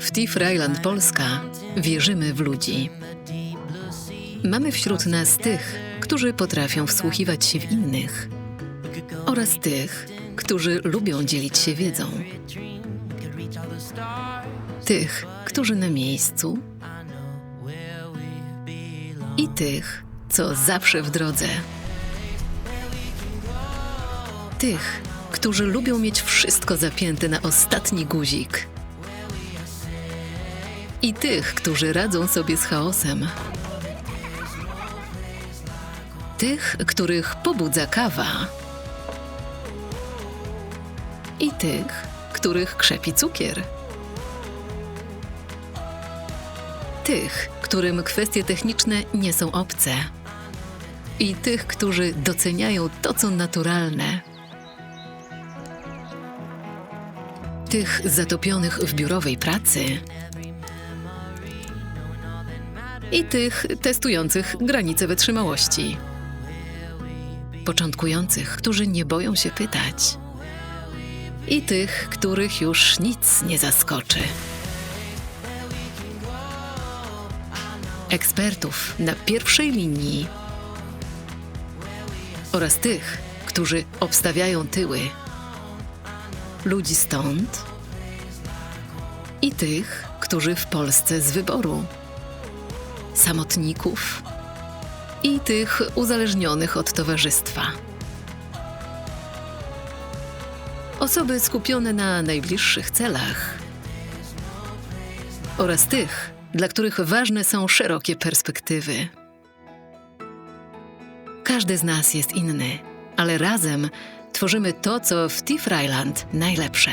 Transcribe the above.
W TIF Ryland Polska wierzymy w ludzi. Mamy wśród nas tych, którzy potrafią wsłuchiwać się w innych oraz tych, którzy lubią dzielić się wiedzą. Tych, którzy na miejscu i tych, co zawsze w drodze. Tych, którzy lubią mieć wszystko zapięte na ostatni guzik. I tych, którzy radzą sobie z chaosem. Tych, których pobudza kawa. I tych, których krzepi cukier. Tych, którym kwestie techniczne nie są obce. I tych, którzy doceniają to, co naturalne. Tych zatopionych w biurowej pracy. I tych testujących granice wytrzymałości. Początkujących, którzy nie boją się pytać. I tych, których już nic nie zaskoczy. Ekspertów na pierwszej linii oraz tych, którzy obstawiają tyły. Ludzi stąd i tych, którzy w Polsce z wyboru. Samotników i tych uzależnionych od towarzystwa. Osoby skupione na najbliższych celach oraz tych, dla których ważne są szerokie perspektywy. Każdy z nas jest inny, ale razem tworzymy to, co w TIF Ryland najlepsze.